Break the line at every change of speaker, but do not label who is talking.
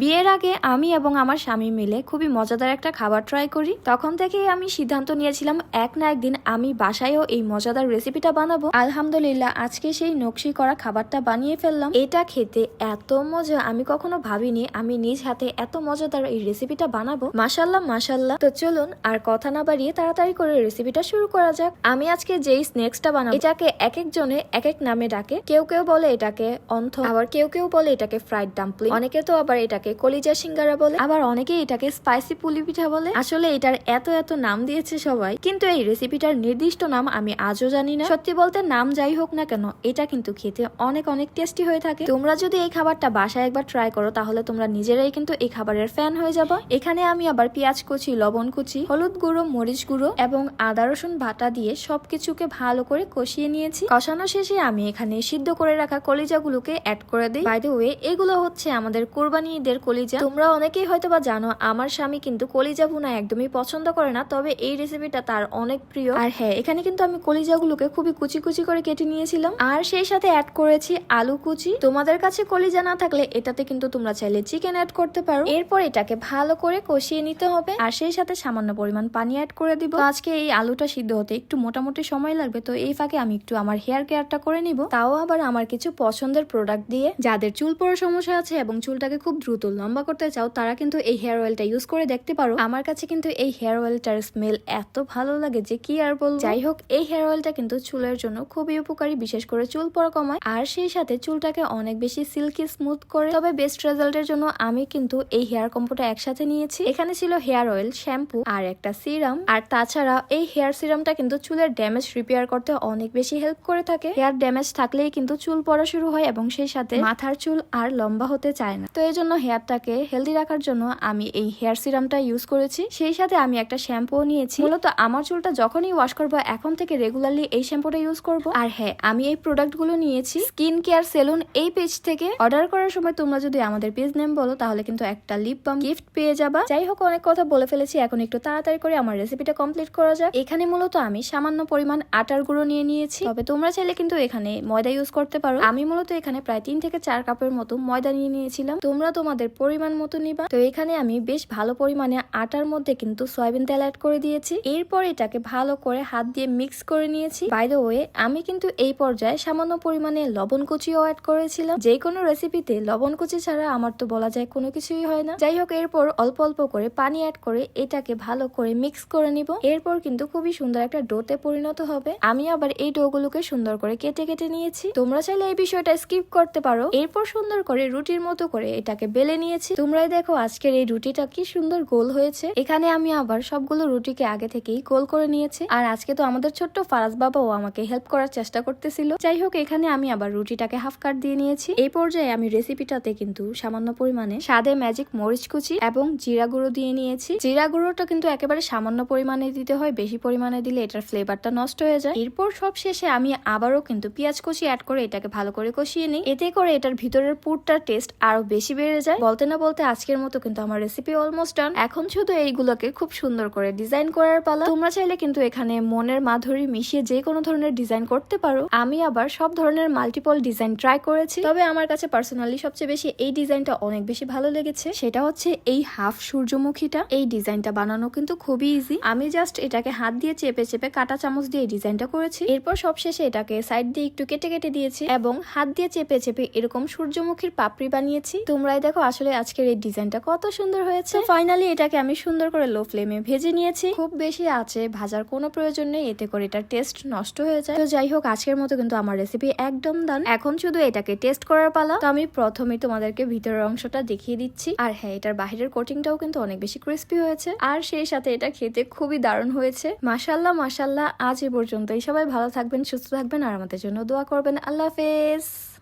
বিয়ের আগে আমি এবং আমার স্বামী মিলে খুবই মজাদার একটা খাবার ট্রাই করি। তখন থেকেই আমি সিদ্ধান্ত নিয়েছিলাম, এক না একদিন আমি বাসায়ও এই মজাদার রেসিপিটা বানাবো। আলহামদুলিল্লাহ, আজকে সেই নকশি করা খাবারটা বানিয়ে ফেললাম। এটা খেতে এত মজা, আমি কখনো ভাবিনি আমি নিজ হাতে এত মজাদার এই রেসিপিটা বানাবো। মাসাল্লাহ মাসাল্লাহ তো চলুন, আর কথা না বাড়িয়ে তাড়াতাড়ি করে রেসিপিটা শুরু করা যাক। আমি আজকে যেই স্ন্যাক্সটা বানাবো, এটাকে এক এক জনে এক এক নামে ডাকে। কেউ কেউ বলে এটাকে অন্থ, আবার কেউ কেউ বলে এটাকে ফ্রাইড ডাম্পলিং অনেকে তো আবার এটাকে কলিজা সিঙ্গারা বলে। আবার অনেকে এটাকে স্পাইসি পুলি পিঠা বলে। আসলে এটার এত এত নাম দিয়েছে সবাই। কিন্তু এই রেসিপিটার নির্দিষ্ট নাম আমি আজও জানি না। সত্যি বলতে নাম যাই হোক না কেন, এটা কিন্তু খেতে অনেক অনেক টেস্টি হয়ে থাকে। তোমরা যদি এই খাবারটা বাসায় একবার ট্রাই করো, তাহলে তোমরা নিজেরাই কিন্তু এই খাবারের ফ্যান হয়ে যাবে। এখানে আমি আবার পেঁয়াজ কুচি, লবণ কুচি, হলুদ গুঁড়ো, মরিচ গুঁড়ো এবং আদা, রসুন বাটা দিয়ে সবকিছুকে ভালো করে কষিয়ে নিয়েছি। কষানো শেষে আমি এখানে সিদ্ধ করে রাখা কলিজাগুলোকে অ্যাড করে দিই। বাই ওয়ে এগুলো হচ্ছে আমাদের কোরবানি ঈদের কলিজা। তোমরা অনেকেই হয়তো বা জানো, আমার স্বামী কিন্তু কলিজা ভুনা একদমই পছন্দ করে না, তবে এই রেসিপিটা তার অনেক প্রিয়। আর হ্যাঁ এখানে কিন্তু আমি কলিজাগুলোকে খুবই কুচি কুচি করে কেটে নিয়েছিলাম। আর সেই সাথে অ্যাড করেছি আলু কুচি। তোমাদের কাছে কলিজা না থাকলে এটাতে কিন্তু তোমরা চাইলে চিকেন অ্যাড করতে পারো। এরপর এটাকে ভালো করে কষিয়ে নিতে হবে। আর সেই সাথে সামান্য পরিমাণ পানি অ্যাড করে দিব। আজকে এই আলুটা সিদ্ধ হতে একটু মোটামুটি সময় লাগবে, তো এই ফাঁকে আমি একটু আমার হেয়ার কেয়ারটা করে নিব। তাও আবার আমার কিছু পছন্দের প্রোডাক্ট দিয়ে, যাদের চুল পড়ার সমস্যা আছে এবং চুলটাকে খুব দ্রুত লম্বা করতে চাও, তারা কিন্তু এই হেয়ার অয়েলটা ইউজ করে দেখতে পারো। আমার কাছে কিন্তু এই হেয়ার অয়েলটার স্মেল এত ভালো লাগে যে কি আর বলব? যাই হোক, এই হেয়ার অয়েলটা কিন্তু চুলের জন্য খুবই উপকারী, বিশেষ করে চুল পড়া কমায়। আর সেই সাথে চুলটাকে অনেক বেশি সিল্কি স্মুথ করে। তবে বেস্ট রেজাল্টের জন্য আমি কিন্তু এই হেয়ার কম্পোটা একসাথে নিয়েছি। এখানে ছিল হেয়ার অয়েল শ্যাম্পু আর একটা সিরাম আর তাছাড়া এই হেয়ার সিরামটা কিন্তু চুলের ড্যামেজ রিপেয়ার করতে অনেক বেশি হেল্প করে থাকে। হেয়ার ড্যামেজ থাকলেই কিন্তু চুল পড়া শুরু হয় এবং সেই সাথে মাথার চুল আর লম্বা হতে চায় না। তো এই জন্য হেয়ারটাকে হেলদি রাখার জন্য আমি এই হেয়ার সিরামটা ইউজ করেছি। সেই সাথে আমি একটা শ্যাম্পুও নিয়েছি। মূলত আমার চুলটা যখনই ওয়াশ করব, এখন থেকে রেগুলারলি এই শ্যাম্পুটা ইউজ করব। আর হ্যাঁ আমি এই প্রোডাক্টগুলো নিয়েছি। স্কিন কেয়ার সেলুন এই পেজ থেকে অর্ডার করার সময় তোমরা যদি আমাদের পেজ নেম বলো, তাহলে কিন্তু একটা লিপ বাম গিফট পেয়ে যাবা। যাই হোক, অনেক কথা বলে ফেলেছি। এখন একটু তাড়াতাড়ি করে আমার রেসিপিটা কমপ্লিট করা যাক। এখানে মূলত আমি সামান্য পরিমাণ আটার গুঁড়ো নিয়ে নিয়েছি। তবে তোমরা চাইলে কিন্তু এখানে ময়দা ইউজ করতে পারো। আমি মূলত এখানে প্রায় তিন থেকে চার কাপের মতো ময়দা নিয়ে নিয়েছিলাম। তোমরা তোমাদের পরিমাণ মতো নিবা। তো এখানে আমি বেশ ভালো পরিমাণে আটার মধ্যে কিন্তু সয়াবিন তেল অ্যাড করে দিয়েছি। এরপর এটাকে ভালো করে হাত দিয়ে মিক্স করে নিয়েছি। বাই দ্য ওয়ে আমি কিন্তু এই পর্যায়ে সামান্য পরিমাণে লবণ কুচিও অ্যাড করেছিলাম। যে কোনো রেসিপিতে লবণ কুচি ছাড়া আমার তো বলা যায় কোনো কিছুই হয় না। যাই হোক, এরপর অল্প অল্প করে পানি অ্যাড করে এটাকে ভালো করে মিক্স করে নিব। এরপর কিন্তু খুবই সুন্দর একটা ডোতে পরিণত হবে। আমি আবার এই ডোগুলোকে সুন্দর করে কেটে কেটে নিয়েছি। তোমরা চাইলে এই বিষয়টা স্কিপ করতে পারো। এরপর সুন্দর করে রুটির মতো করে এটাকে বেলে নিয়েছি। তোমরাই দেখো আজকের এই রুটিটা কি সুন্দর গোল হয়েছে। এখানে আমি আবার সবগুলো রুটিকে আগে থেকেই গোল করে নিয়েছি। আর আজকে তো আমাদের ছোট্ট ফারাজ বাবাও আমাকে হেল্প করার চেষ্টা করতেছিল। যাই হোক, এখানে আমি আবার রুটিটাকে হাফ কাট দিয়ে নিয়েছি। এই পর্যায়ে আমি রেসিপিটাতে কিন্তু সামান্য পরিমাণে স্বাদে ম্যাজিক মরিচ কুচি এবং জিরা গুঁড়ো দিয়ে নিয়েছি। জিরা গুঁড়োটা কিন্তু একেবারে সামান্য পরিমাণে দিতে হয়, বেশি পরিমাণে দিলে এটার ফ্লেভারটা নষ্ট হয়ে যায়। এরপর সব শেষে আমি আবারও কিন্তু পেঁয়াজ কুচি অ্যাড করে এটাকে ভালো করে কষিয়ে নিই। এতে করে এটার ভিতরের পুরটার টেস্ট আরও বেশি বেড়ে যায়। বলতে না বলতে আজকের মতো কিন্তু আমার রেসিপি অলমোস্ট ডান এখন শুধু এইগুলোকে খুব সুন্দর করে ডিজাইন করার পালা। তোমরা চাইলে কিন্তু এখানে মনের মাধুরী মিশিয়ে যে কোনো ধরনের ডিজাইন করতে পারো। আমি আবার সব ধরনের মাল্টিপল ডিজাইন ট্রাই করেছি। তবে আমার কাছে পার্সোনালি সবচেয়ে বেশি এই ডিজাইনটা অনেক বেশি ভালো লেগেছে। সেটা হচ্ছে এই হাফ সূর্যমুখীটা। এই ডিজাইনটা বানানো কিন্তু খুবই ইজি আমি জাস্ট এটাকে হাত দিয়ে চেপে চেপে কাটা চামচ দিয়ে এই ডিজাইনটা করেছি। এরপর সবশেষে এটাকে সাইড দিয়ে একটু কেটে কেটে দিয়েছি। এবং হাত দিয়ে চেপে চেপে এরকম সূর্যমুখীর পাপড়ি বানিয়েছি। তোমরাই দেখো আসলে আজকের এই ডিজাইনটা কত সুন্দর হয়েছে। ফাইনালি এটাকে আমি সুন্দর করে লো ফ্লেমে ভেজে নিয়েছি। খুব বেশি আছে ভাজার কোনো প্রয়োজন নেই এতে করে এটার টেস্ট নষ্ট হয়ে যায়। তো যাই হোক আজকের মতো কিন্তু আমার রেসিপি একদম দান এখন শুধু এটাকে টেস্ট করার পালা। তো আমি প্রথমে তোমাদেরকে ভিতরের অংশটা দেখিয়ে দিচ্ছি। আর হ্যাঁ এটার বাহিরের কোটিংটাও কিন্তু অনেক বেশি ক্রিস্পি হয়েছে। আর সেই সাথে এটা খেতে খুবই দারুণ হয়েছে। মাসাল্লাহ মাসাল্লাহ আজ এ পর্যন্তই। সবাই ভালো থাকবেন সুস্থ থাকবেন আর আমাদের জন্য দোয়া করবেন। আল্লাহ হাফেজ।